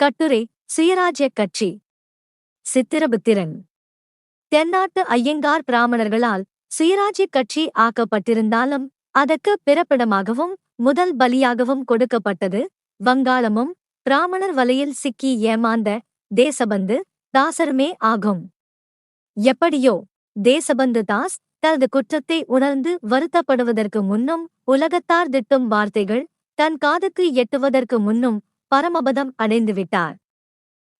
கட்டுரை சுயராஜ்ய கட்சி. சித்திரபுத்திரன். தென்னாட்டு ஐயங்கார் பிராமணர்களால் சுயராஜ்ய கட்சி ஆக்கப்பட்டிருந்தாலும் அதற்கு பிறப்பிடமாகவும் முதல் பலியாகவும் கொடுக்கப்பட்டது வங்காளமும் பிராமணர் வலையில் சிக்கி ஏமாந்த தேசபந்து தாசருமே ஆகும். எப்படியோ தேசபந்து தாஸ் தனது குற்றத்தை உணர்ந்து வருத்தப்படுவதற்கு முன்னும் உலகத்தார் திட்டும் வார்த்தைகள் தன் காதுக்கு எட்டுவதற்கு முன்னும் பரமபதம் அடைந்துவிட்டார்.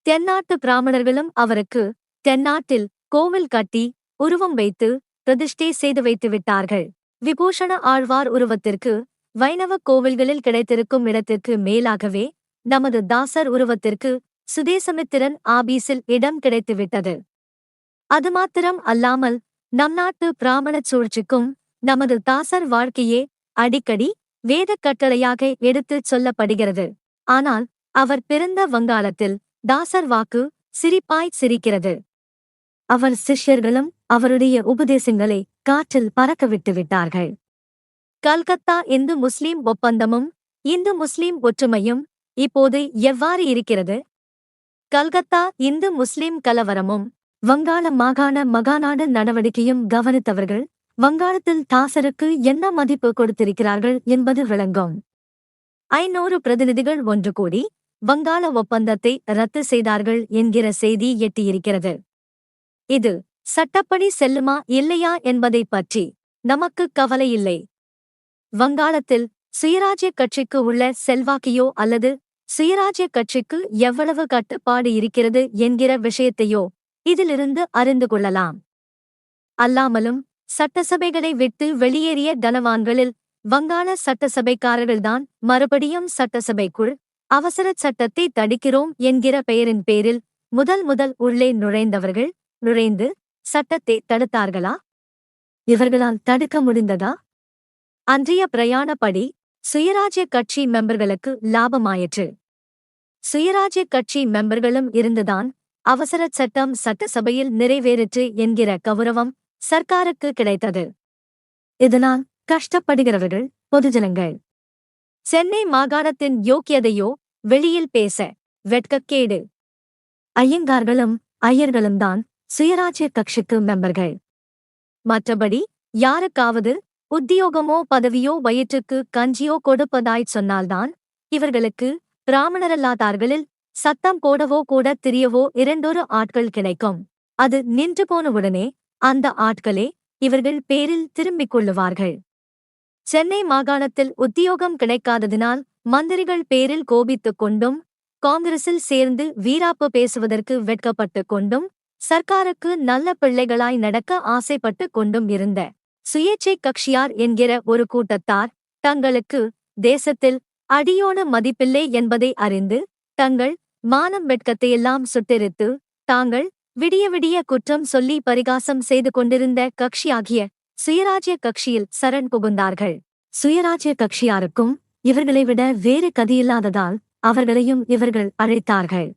தென்னாட்டு பிராமணர்களும் அவருக்கு தென்னாட்டில் கோவில் கட்டி உருவம் வைத்து பிரதிஷ்டை செய்து வைத்து விட்டார்கள் விபூஷண ஆழ்வார் உருவத்திற்கு வைணவ கோவில்களில் கிடைத்திருக்கும் இடத்திற்கு மேலாகவே நமது தாசர் உருவத்திற்கு சுதேசமித்திரன் ஆபீஸில் இடம் கிடைத்துவிட்டது. அது மாத்திரம் அல்லாமல் நம் நாட்டு பிராமணச் சூழ்ச்சிக்கும் நமது தாசர் வாழ்க்கையே அடிக்கடி வேதக் கட்டளையாக எடுத்துச் சொல்லப்படுகிறது. ஆனால் அவர் பிறந்த வங்காளத்தில் தாசர் வாக்கு சிரிப்பாய் சிரிக்கிறது. அவர் சிஷ்யர்களும் அவருடைய உபதேசங்களை காற்றில் பறக்கவிட்டு விட்டார்கள். கல்கத்தா இந்து முஸ்லிம் ஒப்பந்தமும் இந்து முஸ்லிம் ஒற்றுமையும் இப்போது எவ்வாறு இருக்கிறது? கல்கத்தா இந்து முஸ்லிம் கலவரமும் வங்காள மாகாண மகாநாடு நடவடிக்கையும் கவனித்தவர்கள் வங்காளத்தில் தாசருக்கு என்ன மதிப்பு கொடுத்திருக்கிறார்கள் என்பது விளங்கும். ஐநூறு பிரதிநிதிகள் ஒன்று கூடி வங்காள ஒப்பந்தத்தை ரத்து செய்தார்கள் என்கிற செய்தி எட்டியிருக்கிறது. இது சட்டப்படி செல்லுமா இல்லையா என்பதைப் பற்றி நமக்கு இல்லை வங்காளத்தில் சுயராஜ்ய கட்சிக்கு உள்ள செல்வாக்கியோ அல்லது சுயராஜ்ய கட்சிக்கு எவ்வளவு கட்டுப்பாடு இருக்கிறது என்கிற விஷயத்தையோ இதிலிருந்து அறிந்து கொள்ளலாம். அல்லாமலும் சட்டசபைகளை விட்டு வெளியேறிய தனவான்களில் வங்காள சட்டசபைக்காரர்கள்தான் மறுபடியும் சட்டசபைக்குள் அவசர சட்டத்தை தடுக்கிறோம் என்கிற பெயரின் பேரில் முதல் முதல் உள்ளே நுழைந்தவர்கள் நுழைந்து சட்டத்தை தடுத்தார்களா? இவர்களால் தடுக்க முடிந்ததா? அன்றைய பிரயாணப்படி சுயராஜ்ய கட்சி மெம்பர்களுக்கு லாபமாயிற்று. சுயராஜ்ய கட்சி மெம்பர்களும் இருந்துதான் அவசர சட்டம் சட்டசபையில் நிறைவேறிற்று என்கிற கௌரவம் சர்க்காருக்கு கிடைத்தது. இதனால் கஷ்டப்படுகிறவர்கள் பொதுஜனங்கள். சென்னை மாகாணத்தின் யோக்கியதையோ வெளியில் பேச வெட்கக்கேடு. ஐயங்கார்களும் ஐயர்களும் தான் சுயராஜ்ய கட்சிக்கு மெம்பர்கள். மற்றபடி யாருக்காவது உத்தியோகமோ பதவியோ வயிற்றுக்கு கஞ்சியோ கொடுப்பதாய்ச் சொன்னால்தான் இவர்களுக்கு பிராமணரல்லாதார்களில் சத்தம் போடவோ கூட திரியவோ இரண்டொரு ஆட்கள் கிடைக்கும். அது நின்று போனவுடனே அந்த ஆட்களே இவர்கள் பேரில் திரும்பிக் கொள்ளுவார்கள். சென்னை மாகாணத்தில் உத்தியோகம் கிடைக்காததினால் மந்திரிகள் பேரில் கோபித்துக் கொண்டும் காங்கிரஸில் சேர்ந்து வீராப்பு பேசுவதற்கு வெட்கப்பட்டுக் கொண்டும் சர்க்காருக்கு நல்ல பிள்ளைகளாய் நடக்க ஆசைப்பட்டு கொண்டும் இருந்த சுயேச்சை கட்சியார் என்கிற ஒரு கூட்டத்தார் தங்களுக்கு தேசத்தில் அடியோன மதிப்பில்லை என்பதை அறிந்து தங்கள் மானம் வெட்கத்தையெல்லாம் சுட்டெரித்து தாங்கள் விடிய விடிய குற்றம் சொல்லி பரிகாசம் செய்து கொண்டிருந்த கட்சியாகிய சுயராஜ்ய கட்சியில் சரண் புகுந்தார்கள். சுயராஜ்ய கட்சியாருக்கும் இவர்களை விட வேறு கதியில்லாததால் அவர்களையும் இவர்கள் அழைத்தார்கள்.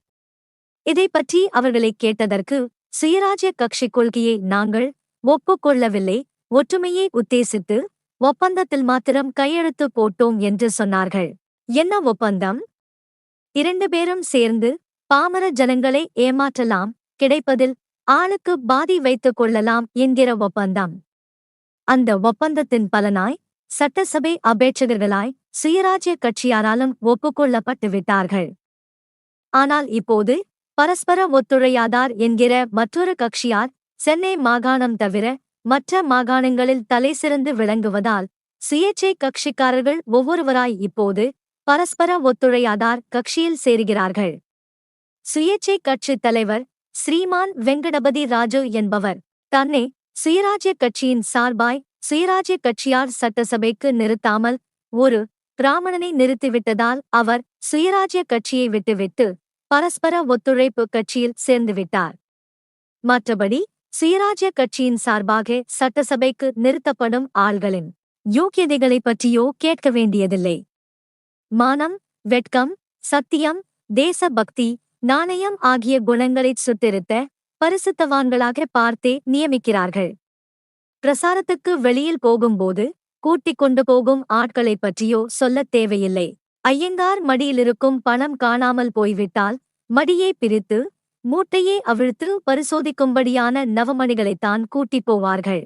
இதைப் பற்றி அவர்களை கேட்டதற்கு சுயராஜ்ய கட்சி கொள்கையை நாங்கள் ஒப்புக்கொள்ளவில்லை. ஒற்றுமையை உத்தேசித்து ஒப்பந்தத்தில் மாத்திரம் கையெழுத்து போட்டோம் என்று சொன்னார்கள். என்ன ஒப்பந்தம்? இரண்டு பேரும் சேர்ந்து பாமர ஜனங்களை ஏமாற்றலாம் கிடைப்பதில் ஆளுக்கு பாதி வைத்துக் கொள்ளலாம் என்கிற ஒப்பந்தம். அந்த ஒப்பந்தத்தின் பலனாய் சட்டசபை அபேட்சகர்களாய் சுயராஜ்ய கட்சியாராலும் ஒப்புக்கொள்ளப்பட்டு விட்டார்கள். ஆனால் இப்போது பரஸ்பர ஒத்துழையாதார் என்கிற மற்றொரு கட்சியார் சென்னை மாகாணம் தவிர மற்ற மாகாணங்களில் தலைசிறந்து விளங்குவதால் சுயேச்சை கட்சிக்காரர்கள் ஒவ்வொருவராய் இப்போது பரஸ்பர ஒத்துழையாதார் கட்சியில் சேருகிறார்கள். சுயேச்சை கட்சித் தலைவர் ஸ்ரீமான் வெங்கடபதி ராஜு என்பவர் தன்னை சுயராஜ்ய கட்சியின் சார்பாய் சுயராஜ்ய கட்சியார் சட்டசபைக்கு நிறுத்தாமல் ஒரு பிராமணனை நிறுத்திவிட்டதால் அவர் சுயராஜ்ய கட்சியை விட்டுவிட்டு பரஸ்பர ஒத்துழைப்பு கட்சியில் சேர்ந்துவிட்டார். மற்றபடி சுயராஜ்ய கட்சியின் சார்பாக சட்டசபைக்கு நிறுத்தப்படும் ஆள்களின் யோக்கியதைகளைப் பற்றியோ கேட்க வேண்டியதில்லை. மானம் வெட்கம் சத்தியம் தேசபக்தி நாணயம் ஆகிய குணங்களைச் சுட்டிருத்த பரிசுத்தவான்களாக பார்த்தே நியமிக்கிறார்கள். பிரசாரத்துக்கு வெளியில் போகும்போது கூட்டிக் கொண்டு போகும் ஆட்களைப் பற்றியோ சொல்லத் தேவையில்லை. ஐயங்கார் மடியிலிருக்கும் பணம் காணாமல் போய்விட்டால் மடியை பிரித்து மூட்டையே அவிழ்த்து பரிசோதிக்கும்படியான நவமணிகளைத்தான் கூட்டிப் போவார்கள்.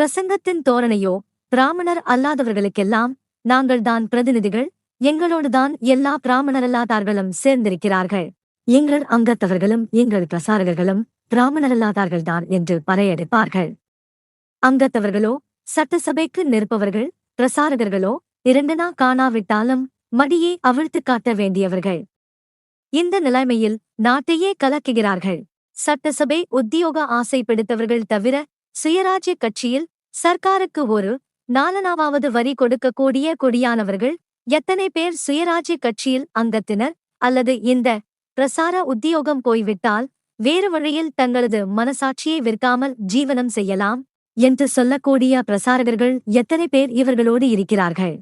பிரசங்கத்தின் தோரணையோ பிராமணர் அல்லாதவர்களுக்கெல்லாம் நாங்கள்தான் பிரதிநிதிகள் எங்களோடுதான் எல்லா பிராமணரல்லாதார்களும் சேர்ந்திருக்கிறார்கள். எங்கள் அங்கத்தவர்களும் எங்கள் பிரசாரகர்களும் பிராமணரல்லாதார்கள்தான் என்று பறையடிப்பார்கள். அங்கத்தவர்களோ சட்டசபைக்கு நிற்பவர்கள் பிரசாரகர்களோ இரண்டனா காணாவிட்டாலும் மடியை அவிழ்த்து காட்ட வேண்டியவர்கள். இந்த நிலைமையில் நாட்டையே கலக்குகிறார்கள். சட்டசபை உத்தியோக ஆசை பிடித்தவர்கள் தவிர சுயராஜ்ய கட்சியில் சர்க்காருக்கு ஒரு நாலனாவது வரி கொடுக்கக்கூடிய கொடியானவர்கள் எத்தனை பேர் சுயராஜ்ய கட்சியில் அங்கத்தினர் அல்லது இந்த பிரசார உத்தியோகம் போய்விட்டால் வேறு வழியில் தங்களது மனசாட்சியை விற்காமல் ஜீவனம் செய்யலாம் என்று சொல்லக்கூடிய பிரசாரகர்கள் எத்தனை பேர் இவர்களோடு இருக்கிறார்கள்?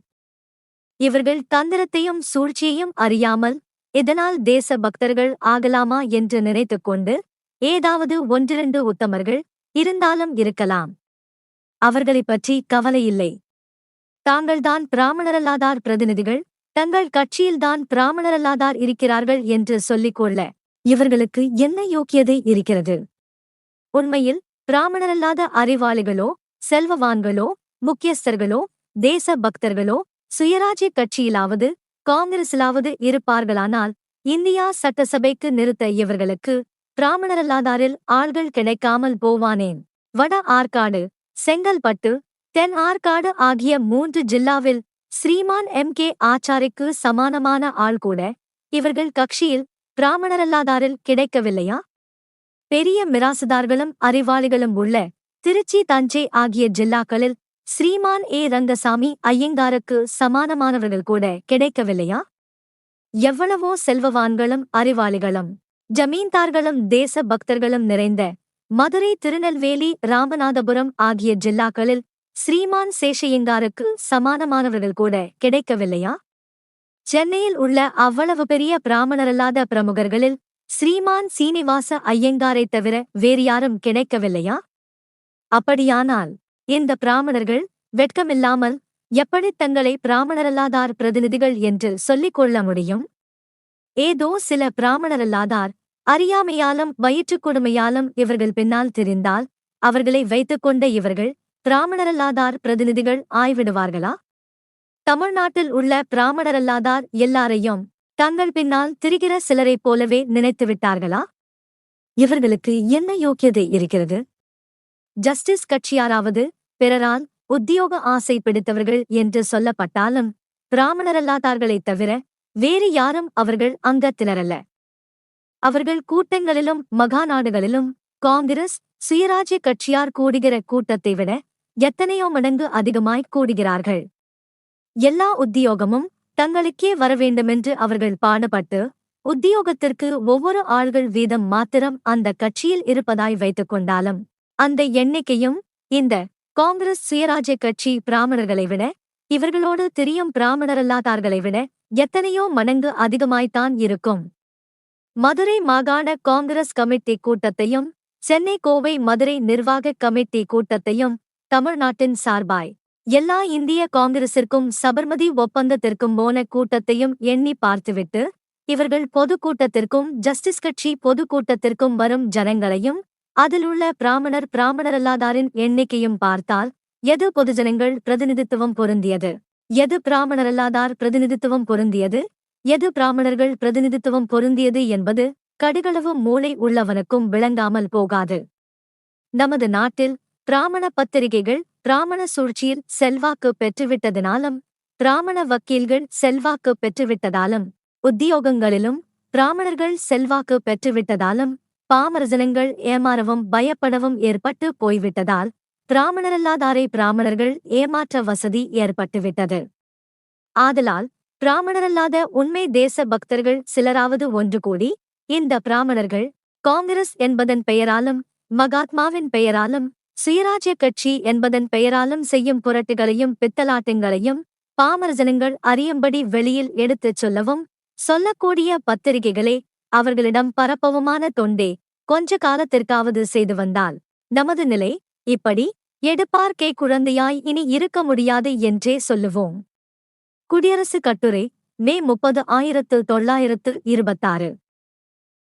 இவர்கள் தந்திரத்தையும் சூழ்ச்சியையும் அறியாமல் இதனால் தேச பக்தர்கள் ஆகலாமா என்று நினைத்துக் கொண்டு ஏதாவது ஒன்றிரண்டு உத்தமர்கள் இருந்தாலும் இருக்கலாம். அவர்களைப் பற்றி கவலையில்லை தாங்கள்தான் பிராமணரல்லாதார் பிரதிநிதிகள் தங்கள் கட்சியில்தான் பிராமணரல்லாதார் இருக்கிறார்கள் என்று சொல்லிக்கொள்ள இவர்களுக்கு என்ன யோக்கியதை இருக்கிறது? உண்மையில் பிராமணரல்லாத அறிவாளிகளோ செல்வவான்களோ முக்கியஸ்தர்களோ தேச பக்தர்களோ சுயராஜ்ய கட்சியிலாவது காங்கிரசிலாவது இருப்பார்களானால் இந்தியா சட்டசபைக்கு நிறுத்த இவர்களுக்கு பிராமணரல்லாதாரில் ஆள்கள் கிடைக்காமல் போவானேன். வட ஆற்காடு செங்கல்பட்டு தென் ஆற்காடு ஆகிய மூன்று ஜில்லாவில் ஸ்ரீமான் எம். கே. ஆச்சாரிக்கு சமானமான ஆள் கூட இவர்கள் கட்சியில் பிராமணரல்லாதாரில் கிடைக்கவில்லையா? பெரிய மிராசுதார்களும் அறிவாளிகளும் உள்ள திருச்சி தஞ்சை ஆகிய ஜில்லாக்களில் ஸ்ரீமான் ஏ. ரங்கசாமி ஐயங்காருக்கு சமானமானவர்கள் கூட கிடைக்கவில்லையா? எவ்வளவோ செல்வவான்களும் அறிவாளிகளும் ஜமீன்தார்களும் தேச பக்தர்களும் நிறைந்த மதுரை திருநெல்வேலி ராமநாதபுரம் ஆகிய ஜில்லாக்களில் ஸ்ரீமான் சேஷையங்காருக்கு சமானமானவர்கள் கூட கிடைக்கவில்லையா? சென்னையில் உள்ள அவ்வளவு பெரிய பிராமணரல்லாத பிரமுகர்களில் ஸ்ரீமான் சீனிவாச ஐயங்காரை தவிர வேறு யாரும் கிடைக்கவில்லையா? அப்படியானால் இந்த பிராமணர்கள் வெட்கமில்லாமல் எப்படி தங்களை பிராமணரல்லாதார் பிரதிநிதிகள் என்று சொல்லிக் கொள்ள முடியும்? ஏதோ சில பிராமணரல்லாதார் அறியாமையாலும் வயிற்றுக் கொடுமையாலும் இவர்கள் பின்னால் தெரிந்தால் அவர்களை வைத்துக்கொண்ட இவர்கள் பிராமணரல்லாதார் பிரதிநிதிகள் ஆய்விடுவார்களா? தமிழ்நாட்டில் உள்ள பிராமணரல்லாதார் எல்லாரையும் தங்கள் பின்னால் திரிகிற சிலரைப் போலவே நினைத்துவிட்டார்களா? இவர்களுக்கு என்ன யோக்கியதை இருக்கிறது? ஜஸ்டிஸ் கட்சியாராவது பிறரால் உத்தியோக ஆசை பிடித்தவர்கள் என்று சொல்லப்பட்டாலும் பிராமணரல்லாதார்களைத் தவிர வேறு யாரும் அவர்கள் அங்கத்தினரல்ல. அவர்கள் கூட்டங்களிலும் மகாநாடுகளிலும் காங்கிரஸ் சுயராஜ்ய கட்சியார் கூடுகிற கூட்டத்தை விட எத்தனையோ மடங்கு அதிகமாய்க் கூடுகிறார்கள். எல்லா உத்தியோகமும் தங்களுக்கே வரவேண்டுமென்று அவர்கள் பாடுபட்டு உத்தியோகத்திற்கு ஒவ்வொரு ஆள்கள் வீதம் மாத்திரம் அந்த கட்சியில் இருப்பதாய் வைத்துக் கொண்டாலும் அந்த எண்ணிக்கையும் இந்த காங்கிரஸ் சுயராஜ்ய கட்சி பிராமணர்களை விட இவர்களோடு திரியும் பிராமணரல்லாதார்களை விட எத்தனையோ மடங்கு அதிகமாய்த்தான் இருக்கும். மதுரை மாகாண காங்கிரஸ் கமிட்டி கூட்டத்தையும் சென்னை கோவை மதுரை நிர்வாக கமிட்டி கூட்டத்தையும் தமிழ்நாட்டின் சார்பாய். எல்லா இந்திய காங்கிரசிற்கும் சபர்மதி ஒப்பந்தத்திற்கும் போன கூட்டத்தையும் எண்ணி பார்த்துவிட்டு இவர்கள் பொதுக்கூட்டத்திற்கும் ஜஸ்டிஸ் கட்சி பொதுக்கூட்டத்திற்கும் வரும் ஜனங்களையும் அதிலுள்ள பிராமணர் பிராமணரல்லாதாரின் எண்ணிக்கையும் பார்த்தால் எது பொதுஜனங்கள் பிரதிநிதித்துவம் பொருந்தியது? எது பிராமணரல்லாதார் பிரதிநிதித்துவம் பொருந்தியது? எது பிராமணர்கள் பிரதிநிதித்துவம் பொருந்தியது என்பது கடுகளவு மூளை உள்ளவனுக்கும் விளங்காமல் போகாது. நமது நாட்டில் பிராமண பத்திரிகைகள் பிராமண சூழ்ச்சியில் செல்வாக்கு பெற்றுவிட்டதினாலும் பிராமண வக்கீல்கள் செல்வாக்கு பெற்றுவிட்டதாலும் உத்தியோகங்களிலும் பிராமணர்கள் செல்வாக்கு பெற்றுவிட்டதாலும் பாமரஜனங்கள் ஏமாறவும் பயப்படவும் ஏற்பட்டு போய்விட்டதால் பிராமணரல்லாதாரை பிராமணர்கள் ஏமாற்ற வசதி ஏற்பட்டுவிட்டது. ஆதலால் பிராமணரல்லாத உண்மை தேச பக்தர்கள் சிலராவது ஒன்று கூடி இந்த பிராமணர்கள் காங்கிரஸ் என்பதன் பெயராலும் மகாத்மாவின் பெயராலும் சுயராஜ்ய கட்சி என்பதன் பெயராலும் செய்யும் புரட்டுகளையும் பித்தலாட்டங்களையும் பாமரஜனங்கள் அறியும்படி வெளியில் எடுத்துச் சொல்லவும் சொல்லக்கூடிய பத்திரிகைகளே அவர்களிடம் பரப்பவுமான தொண்டே. கொஞ்ச காலத்திற்காவது செய்து வந்தால் நமது நிலை இப்படி எடுப்பார்க்கே குழந்தையாய் இனி இருக்க முடியாது என்றே சொல்லுவோம். குடியரசு கட்டுரை மே முப்பது ஆயிரத்து தொள்ளாயிரத்து இருபத்தாறு.